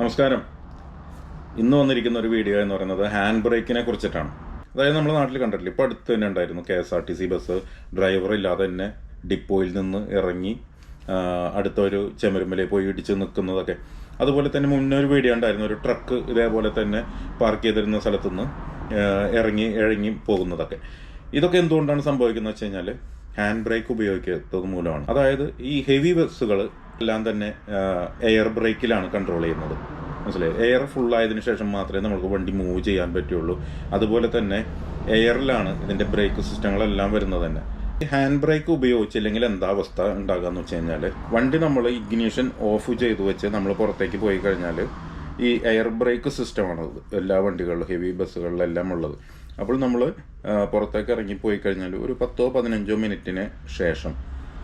നമസ്കാരം. ഇന്ന് വന്നിരിക്കുന്ന ഒരു വീഡിയോ എന്ന് പറയുന്നത് ഹാൻഡ് ബ്രേക്കിനെ കുറിച്ചിട്ടാണ്. അതായത് നമ്മുടെ നാട്ടിൽ കണ്ടിട്ടില്ല? ഇപ്പോൾ അടുത്ത് തന്നെ ഉണ്ടായിരുന്നു K S R T C bus driver ഇല്ലാതെ തന്നെ ഡിപ്പോയിൽ നിന്ന് ഇറങ്ങി അടുത്ത ഒരു പോയി ഇടിച്ച് നിൽക്കുന്നതൊക്കെ. അതുപോലെ തന്നെ മുന്നേ ഒരു വീഡിയോ ഉണ്ടായിരുന്നു. ഒരു ട്രക്ക് ഇതേപോലെ തന്നെ പാർക്ക് ചെയ്തിരുന്ന സ്ഥലത്തുനിന്ന് നിന്ന് ഇറങ്ങി ഇഴങ്ങി പോകുന്നതൊക്കെ. ഇതൊക്കെ എന്തുകൊണ്ടാണ് സംഭവിക്കുന്നത് വെച്ച് കഴിഞ്ഞാൽ ഹാൻഡ് ബ്രേക്ക് ഉപയോഗിക്കാത്തത് മൂലമാണ്. അതായത് ഈ ഹെവി ബസ്സുകൾ എല്ലാം തന്നെ എയർ ബ്രേക്കിലാണ് കൺട്രോൾ ചെയ്യുന്നത്. മനസ്സിലായി? എയർ ഫുൾ ആയതിന് ശേഷം മാത്രമേ നമുക്ക് വണ്ടി മൂവ് ചെയ്യാൻ പറ്റുള്ളൂ. അതുപോലെ തന്നെ എയറിലാണ് ഇതിന്റെ ബ്രേക്ക് സിസ്റ്റങ്ങളെല്ലാം വരുന്നത് തന്നെ. ഹാൻഡ് ബ്രേക്ക് ഉപയോഗിച്ചില്ലെങ്കിൽ എന്താ അവസ്ഥ ഉണ്ടാകാന്ന് വെച്ച് കഴിഞ്ഞാൽ വണ്ടി നമ്മൾ ഇഗ്നീഷൻ ഓഫ് ചെയ്തു വെച്ച് നമ്മൾ പുറത്തേക്ക് പോയി കഴിഞ്ഞാൽ ഈ എയർ ബ്രേക്ക് സിസ്റ്റമാണ് ഇത് എല്ലാ വണ്ടികളിലും ഹെവി ബസ്സുകളിലെല്ലാം ഉള്ളത്. അപ്പോൾ നമ്മൾ പുറത്തേക്ക് ഇറങ്ങി പോയി കഴിഞ്ഞാൽ ഒരു പത്തോ പതിനഞ്ചോ മിനിറ്റിന് ശേഷം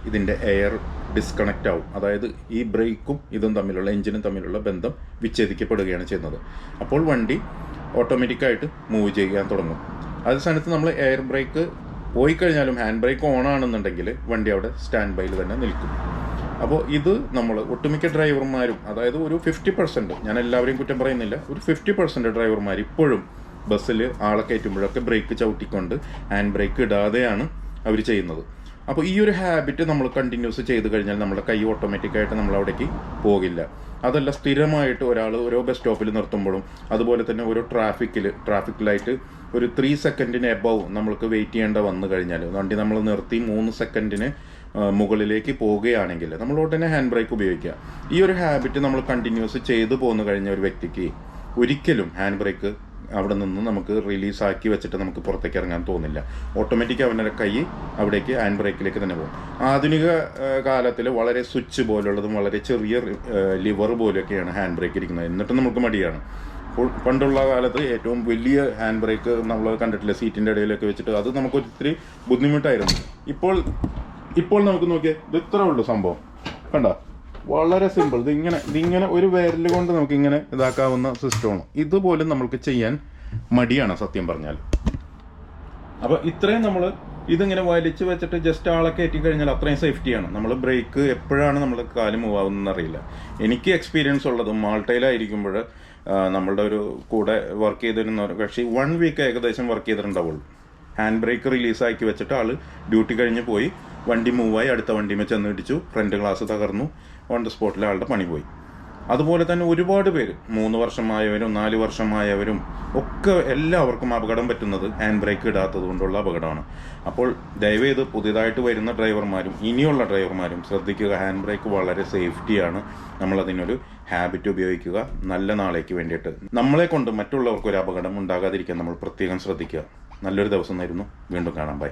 ഇതിന്റെ എയർ ഡിസ്കണക്റ്റ് ആവും. അതായത് ഈ ബ്രേക്കും ഇതും തമ്മിലുള്ള എഞ്ചിനും തമ്മിലുള്ള ബന്ധം വിച്ഛേദിക്കപ്പെടുകയാണ് ചെയ്യുന്നത്. അപ്പോൾ വണ്ടി ഓട്ടോമാറ്റിക്കായിട്ട് മൂവ് ചെയ്യാൻ തുടങ്ങും. അതേ സ്ഥാനത്ത് നമ്മൾ എയർ ബ്രേക്ക് പോയി കഴിഞ്ഞാലും ഹാൻഡ് ബ്രേക്ക് ഓൺ ആണെന്നുണ്ടെങ്കിൽ വണ്ടി അവിടെ സ്റ്റാൻഡ് ബൈയിൽ തന്നെ നിൽക്കും. അപ്പോൾ ഇത് നമ്മൾ ഒട്ടുമിക്ക ഡ്രൈവർമാരും അതായത് ഒരു ഫിഫ്റ്റി പെർസെന്റ് ഞാൻ എല്ലാവരെയും കുറ്റം പറയുന്നില്ല ഒരു ഫിഫ്റ്റി പെർസെന്റ് ഡ്രൈവർമാർ ഇപ്പോഴും ബസ്സിൽ ആളെ കയറ്റുമ്പോഴൊക്കെ ബ്രേക്ക് ചവിട്ടിക്കൊണ്ട് ഹാൻഡ് ബ്രേക്ക് ഇടാതെയാണ് അവർ ചെയ്യുന്നത്. അപ്പോൾ ഈ ഒരു ഹാബിറ്റ് നമ്മൾ കണ്ടിന്യൂസ് ചെയ്ത് കഴിഞ്ഞാൽ നമ്മുടെ കൈ ഓട്ടോമാറ്റിക്കായിട്ട് നമ്മൾ അവിടേക്ക് പോകില്ല. അതല്ല സ്ഥിരമായിട്ട് ഒരാൾ ഓരോ ബസ് സ്റ്റോപ്പിൽ നിർത്തുമ്പോഴും അതുപോലെ തന്നെ ഓരോ ട്രാഫിക്കിൽ ട്രാഫിക് ലൈറ്റ് ഒരു ത്രീ സെക്കൻഡിന് എബവ് നമ്മൾക്ക് വെയിറ്റ് ചെയ്യേണ്ട വന്നു കഴിഞ്ഞാൽ വണ്ടി നമ്മൾ നിർത്തി മൂന്ന് സെക്കൻഡിന് മുകളിലേക്ക് പോവുകയാണെങ്കിൽ നമ്മൾ ഉടനെ ഹാൻഡ് ബ്രേക്ക് ഉപയോഗിക്കുക. ഈ ഒരു ഹാബിറ്റ് നമ്മൾ കണ്ടിന്യൂസ് ചെയ്തു പോന്നു കഴിഞ്ഞ ഒരു വ്യക്തിക്ക് ഒരിക്കലും ഹാൻഡ് ബ്രേക്ക് അവിടെ നിന്ന് നമുക്ക് റിലീസ് ആക്കി വെച്ചിട്ട് നമുക്ക് പുറത്തേക്ക് ഇറങ്ങാൻ തോന്നില്ല. ഓട്ടോമാറ്റിക് അവന്റെ കൈ അവിടേക്ക് ഹാൻഡ് ബ്രേക്കിലേക്ക് തന്നെ പോകും. ആധുനിക കാലത്തിൽ വളരെ സ്വിച്ച് പോലുള്ളതും വളരെ ചെറിയ ലിവർ പോലെയൊക്കെയാണ് ഹാൻഡ് ബ്രേക്ക് ഇരിക്കുന്നത്. എന്നിട്ടും നമുക്ക് മടിയാണ്. പണ്ടുള്ള കാലത്ത് ഏറ്റവും വലിയ ഹാൻഡ് ബ്രേക്ക് നമ്മൾ കണ്ടിട്ടില്ല? സീറ്റിന്റെ ഇടയിലൊക്കെ വെച്ചിട്ട് അത് നമുക്ക് ഒത്തിരി ബുദ്ധിമുട്ടായിരുന്നു. ഇപ്പോൾ ഇപ്പോൾ നമുക്ക് നോക്കിയാൽ ഇത് ഇത്രേ ഉള്ളൂ സംഭവം. കണ്ടോ? വളരെ സിമ്പിൾ ഇത് ഇങ്ങനെ ഇതിങ്ങനെ ഒരു വിരൽ കൊണ്ട് നമുക്ക് ഇങ്ങനെ ഇതാക്കാവുന്ന സിസ്റ്റമാണ് ഇതുപോലും നമ്മൾക്ക് ചെയ്യാൻ മടിയാണ് സത്യം പറഞ്ഞാൽ അപ്പോൾ ഇത്രയും നമ്മൾ ഇതിങ്ങനെ വലിച്ചു വെച്ചിട്ട് ജസ്റ്റ് ആളെ കയറ്റി കഴിഞ്ഞാൽ അത്രയും സേഫ്റ്റിയാണ് നമ്മൾ ബ്രേക്ക് എപ്പോഴാണ് നമ്മൾ കാൽ മൂവ് ആവുന്നതെന്ന് അറിയില്ല. എനിക്ക് എക്സ്പീരിയൻസ് ഉള്ളതും മാൾട്ടയിലായിരിക്കുമ്പോൾ നമ്മളുടെ ഒരു കൂടെ വർക്ക് ചെയ്തിരുന്ന ഒരു കക്ഷി വൺ വീക്ക് ഏകദേശം വർക്ക് ചെയ്തിട്ടുണ്ടാവുള്ളൂ. ഹാൻഡ് ബ്രേക്ക് റിലീസാക്കി വെച്ചിട്ട് ആൾ ഡ്യൂട്ടി കഴിഞ്ഞ് പോയി. വണ്ടി മൂവായി അടുത്ത വണ്ടിമേ ചെന്ന് ഇടിച്ചു ഫ്രണ്ട് ഗ്ലാസ് തകർന്നു ഓൺ ദ സ്പോട്ടിൽ ആളുടെ പണി പോയി. അതുപോലെ തന്നെ ഒരുപാട് പേര് മൂന്ന് വർഷമായവരും നാല് വർഷമായവരും ഒക്കെ എല്ലാവർക്കും അപകടം പറ്റുന്നത് ഹാൻഡ് ബ്രേക്ക് ഇടാത്തത് കൊണ്ടുള്ള അപകടമാണ്. അപ്പോൾ ദയവേത് പുതിയതായിട്ട് വരുന്ന ഡ്രൈവർമാരും ഇനിയുള്ള ഡ്രൈവർമാരും ശ്രദ്ധിക്കുക ഹാൻഡ് ബ്രേക്ക് വളരെ സേഫ്റ്റിയാണ് നമ്മളതിനൊരു ഹാബിറ്റ് ഉപയോഗിക്കുക നല്ല നാളേക്ക് വേണ്ടിയിട്ട്. നമ്മളെ കൊണ്ട് മറ്റുള്ളവർക്ക് ഒരു അപകടം ഉണ്ടാകാതിരിക്കാൻ നമ്മൾ പ്രത്യേകം ശ്രദ്ധിക്കുക. നല്ലൊരു ദിവസം ആയിരുന്നു വീണ്ടും കാണാം. ബൈ